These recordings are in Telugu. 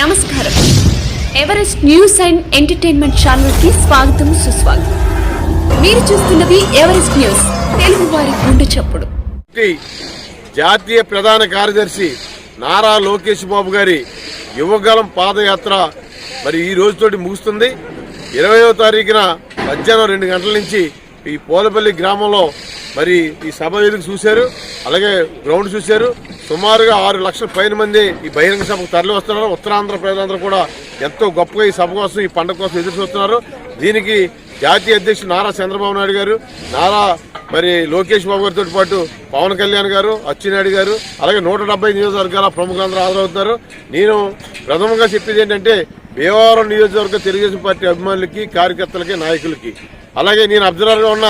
నమస్కారం. ఎవరెస్ట్ న్యూస్ అండ్ ఎంటర్టైన్మెంట్ ఛానల్కి స్వాగతం సుస్వాగతం. మీరు చూస్తున్నది ఎవరెస్ట్ న్యూస్ తెలుగు వారి గుండె చప్పుడు. జాతీయ ప్రధాన కార్యదర్శి నారా లోకేష్ బాబు గారి యువగలం పాదయాత్ర మరి ఈ రోజుతోటి ముగుస్తుంది. ఇరవయో తారీఖున మధ్యాహ్నం రెండు గంటల నుంచి ఈ పోలపల్లి గ్రామంలో మరి ఈ సభ వేదిక చూశారు అలాగే గ్రౌండ్ చూశారు. సుమారుగా ఆరు లక్షల పైన మంది ఈ బహిరంగ సభకు తరలి వస్తున్నారు. ఉత్తరాంధ్ర ప్రజలందరూ కూడా ఎంతో గొప్పగా ఈ సభ కోసం ఈ పండుగ కోసం ఎదురు చూస్తున్నారు. దీనికి జాతీయ అధ్యక్షుడు నారా చంద్రబాబు నాయుడు గారు నారా మరి లోకేష్ బాబు గారితో పాటు పవన్ కళ్యాణ్ గారు అచ్చెన్నాయుడు గారు అలాగే నూట డెబ్బై నియోజకవర్గాల ప్రముఖులందరూ హాజరవుతున్నారు. నేను ప్రథమంగా చెప్పేది ఏంటంటే భీమవరం నియోజకవర్గ తెలుగుదేశం పార్టీ అభిమానులకి కార్యకర్తలకి నాయకులకి అలాగే నేను అబ్జర్వర్గా ఉన్న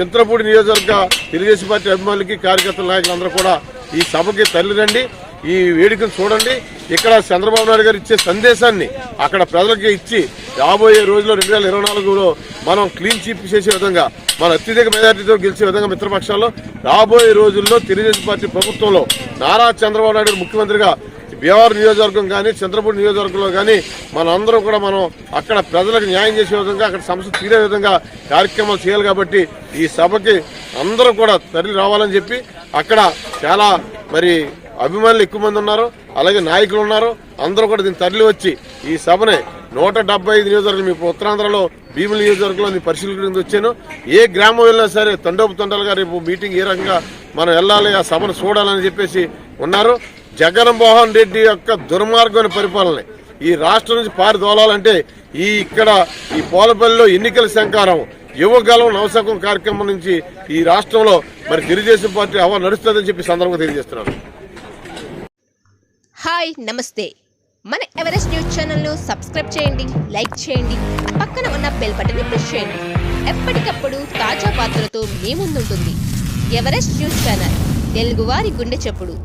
చింతలపూడి నియోజకవర్గ తెలుగుదేశం పార్టీ అభిమానులకి కార్యకర్తల నాయకులందరూ కూడా ఈ సభకి తల్లి రండి ఈ వేడుకను చూడండి. ఇక్కడ చంద్రబాబు నాయుడు గారు ఇచ్చే సందేశాన్ని అక్కడ ప్రజలకి ఇచ్చి రాబోయే రోజుల్లో రెండు వేల ఇరవై నాలుగులో మనం క్లీన్ చీప్ చేసే విధంగా మన అత్యధిక మెజార్టీతో గెలిచే విధంగా మిత్రపక్షాల్లో రాబోయే రోజుల్లో తెలుగుదేశం పార్టీ ప్రభుత్వంలో నారా చంద్రబాబు నాయుడు ముఖ్యమంత్రిగా భీమవరం నియోజకవర్గం కానీ చంద్రపూడి నియోజకవర్గంలో కానీ మనందరం కూడా మనం అక్కడ ప్రజలకు న్యాయం చేసే విధంగా అక్కడ సమస్య తీరే విధంగా కార్యక్రమాలు చేయాలి కాబట్టి ఈ సభకి అందరూ కూడా తరలి రావాలని చెప్పి అక్కడ చాలా మరి అభిమానులు ఎక్కువ మంది ఉన్నారు అలాగే నాయకులు ఉన్నారు. అందరూ కూడా దీన్ని తరలి వచ్చి ఈ సభని నూట డెబ్బై ఐదు నియోజకవర్గం మీ ఉత్తరాంధ్రలో భీముల నియోజకవర్గంలో నేను పరిశీలించడానికి వచ్చాను. ఏ గ్రామం వెళ్ళినా సరే తండోపు తండాలుగా రేపు మీటింగ్ ఏ రకంగా మనం వెళ్ళాలి ఆ సభను చూడాలని చెప్పేసి ఉన్నారు. జగన్మోహన్ రెడ్డి యొక్క దుర్మార్గమైన పరిపాలన. ఈ రాష్ట్రం నుంచి పారిదోలాలంటే ఈ ఇక్కడ ఈ పోలపల్లిలో ఎన్నికల శంకారం యువగలం నవశకం కార్యక్రమం నుంచి ఈ రాష్ట్రంలో మరి తెలుగుదేశం పార్టీ హవా నడుస్తుందని చెప్పి సందర్భంగా తెలియజేస్తున్నాను. హాయ్ నమస్తే. మన ఎవరెస్ట్ న్యూస్ ఛానల్ను సబ్స్క్రైబ్ చేయండి లైక్ చేయండి పక్కన ఉన్న బెల్ బటన్ని ప్రెస్ చేయండి. ఎప్పటికప్పుడు తాజా వార్తలతో మీ ముందుంటుంది ఎవరెస్ట్ న్యూస్ ఛానల్ తెలుగువారి గుండె చెప్పుడు.